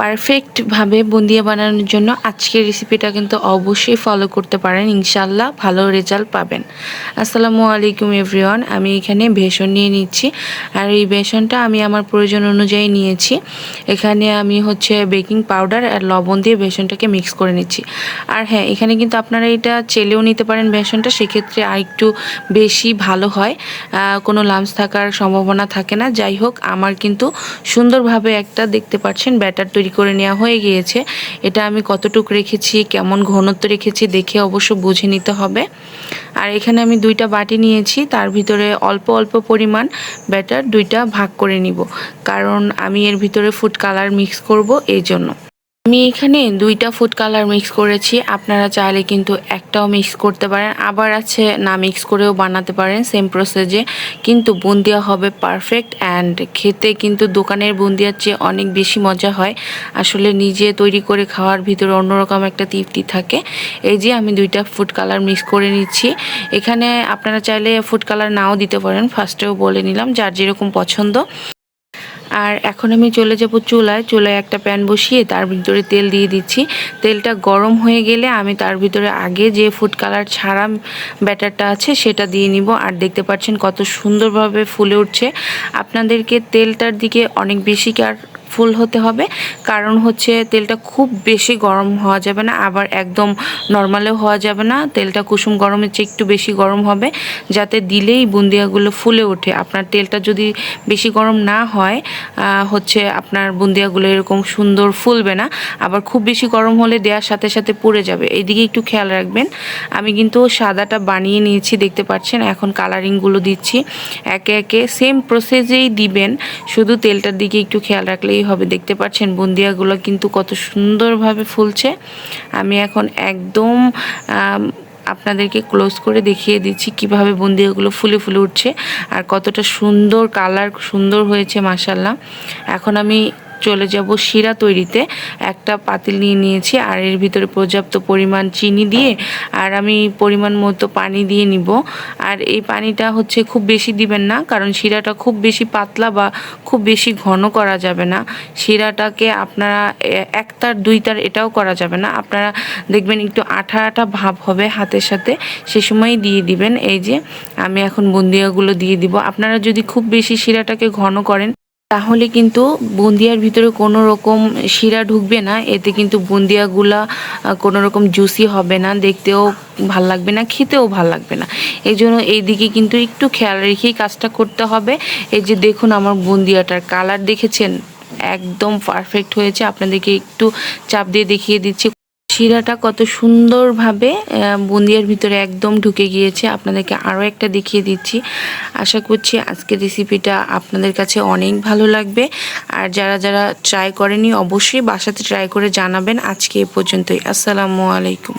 পারফেক্টভাবে বুন্দিয়া বানানোর জন্য আজকের রেসিপিটা কিন্তু অবশ্যই ফলো করতে পারেন ইনশাল্লাহ ভালো রেজাল্ট পাবেন। আসসালামু আলাইকুম এভরিওয়ান আমি এখানে বেসন নিয়ে নিচ্ছি। আর এই বেসনটা আমি আমার প্রয়োজন অনুযায়ী নিয়েছি। এখানে আমি হচ্ছে বেকিং পাউডার আর লবণ দিয়ে বেসনটাকে মিক্স করে নিচ্ছি। আর হ্যাঁ এখানে কিন্তু আপনারা এটা চেলেও নিতে পারেন বেসনটা, সেক্ষেত্রে আর একটু বেশি ভালো হয়। কোনো লামস থাকার সম্ভাবনা থাকে না। যাই হোক, আমার কিন্তু সুন্দরভাবে একটা দেখতে পাচ্ছেন ব্যাটার তৈরি করে নেওয়া হয়ে গিয়েছে। এটা আমি কতটুক রেখেছি, কেমন ঘনত্ব রেখেছি দেখে অবশ্য বুঝে নিতে হবে। আর এখানে আমি দুইটা বাটি নিয়েছি, তার ভিতরে অল্প অল্প পরিমাণ ব্যাটার দুইটা ভাগ করে নিব। কারণ আমি এর ভিতরে ফুড কালার মিক্স করব, এই জন্য। আমি এখানে দুইটা ফুড কালার মিক্স করেছি। আপনারা চাইলে কিন্তু একটাও মিক্স করতে পারেন। আবার আছে না মিক্স করেও বানাতে পারেন সেম প্রসেসে কিন্তু বুন্দিয়া হবে পারফেক্ট অ্যান্ড খেতে কিন্তু দোকানের বুন্দিয়ার চেয়ে অনেক বেশি মজা হয়। আসলে নিজে তৈরি করে খাওয়ার ভিতরে অন্যরকম একটা তৃপ্তি থাকে। এই যে আমি দুইটা ফুড কালার মিক্স করে নিচ্ছি। এখানে আপনারা চাইলে ফুড কালার নাও দিতে পারেন। ফার্স্টেও বলে নিলাম, যার যেরকম পছন্দ। আর এখন আমি চলে যাব চুলায়। চুলায় একটা প্যান বসিয়ে তার ভিতরে তেল দিয়ে দিচ্ছি। তেলটা গরম হয়ে গেলে আমি তার ভিতরে আগে যে ফুড কালার ছাড়া ব্যাটারটা আছে সেটা দিয়ে নিব। আর দেখতে পাচ্ছেন কত সুন্দরভাবে ফুলে উঠছে। আপনাদেরকে তেলটার দিকে অনেক বেশি কার ফুল হতে হবে। কারণ হচ্ছে তেলটা খুব বেশি গরম হওয়া যাবে না, আবার একদম নর্মালেও হওয়া যাবে না। তেলটা কুসুম গরমের চেয়ে একটু বেশি গরম হবে, যাতে দিলেই বুন্দিয়াগুলো ফুলে ওঠে। আপনার তেলটা যদি বেশি গরম না হয় হচ্ছে আপনার বুন্দিয়াগুলো এরকম সুন্দর ফুলবে না। আবার খুব বেশি গরম হলে দেওয়ার সাথে সাথে পুড়ে যাবে। এইদিকে একটু খেয়াল রাখবেন। আমি কিন্তু সাদাটা বানিয়ে নিয়েছি, দেখতে পাচ্ছেন? এখন কালারিংগুলো দিচ্ছি। একে একে সেম প্রসেসেই দিবেন। শুধু তেলটার দিকে একটু খেয়াল রাখলেই হবে, দেখতে পাচ্ছেন বুন্দিয়াগুলো কিন্তু কত সুন্দরভাবে ফুলছে। আমি এখন একদম আপনাদেরকে ক্লোজ করে দেখিয়ে দিচ্ছি কীভাবে বুন্দিয়াগুলো ফুলে ফুলে উঠছে আর কতটা সুন্দর কালার সুন্দর হয়েছে মাসাল্লাহ এখন আমি চলে যাব শিরা তৈরিতে। একটা পাতিল নিয়ে নিয়েছি, আর এর ভিতরে পর্যাপ্ত পরিমাণ চিনি দিয়ে, আর আমি পরিমাণ মতো পানি দিয়ে নিব। আর এই পানিটা হচ্ছে খুব বেশি দিবেন না, কারণ শিরাটা খুব বেশি পাতলা বা খুব বেশি ঘন করা যাবে না। শিরাটাকে আপনারা এ- এক তার দুই তার এটাও করা যাবে না। আপনারা দেখবেন একটু আঠা আঠা ভাব হবে হাতের সাথে, সে সময় দিয়ে দিবেন। এই যে, আমি এখন বুন্দিয়াগুলো দিয়ে দিব। আপনারা যদি খুব বেশি শিরাটাকে ঘন করেন তাহলে কিন্তু বুন্দিয়ার ভিতরে কোনো রকম শিরা ঢুকবে না, এতে কিন্তু বুন্দিয়াগুলা কোনো রকম জুসি হবে না, দেখতেও ভালো লাগবে না, খেতেও ভালো লাগবে না। এই জন্য এই দিকে কিন্তু একটু খেয়াল রেখেই কাজটা করতে হবে। এই যে দেখুন আমার বুন্দিয়াটার কালার দেখেছেন? একদম পারফেক্ট হয়েছে। আপনাদেরকে একটু চাপ দিয়ে দেখিয়ে দিচ্ছি। শিরাটা কত সুন্দরভাবে বুন্দিয়ার ভিতরে একদম ঢুকে গিয়েছে। আপনাদেরকে আরও একটা দেখিয়ে দিচ্ছি। আশা করছি আজকের রেসিপিটা আপনাদের কাছে অনেক ভালো লাগবে। আর যারা যারা ট্রাই করেনি, অবশ্যই বাসাতে ট্রাই করে জানাবেন। আজকে এ পর্যন্তই। আসসালামু আলাইকুম।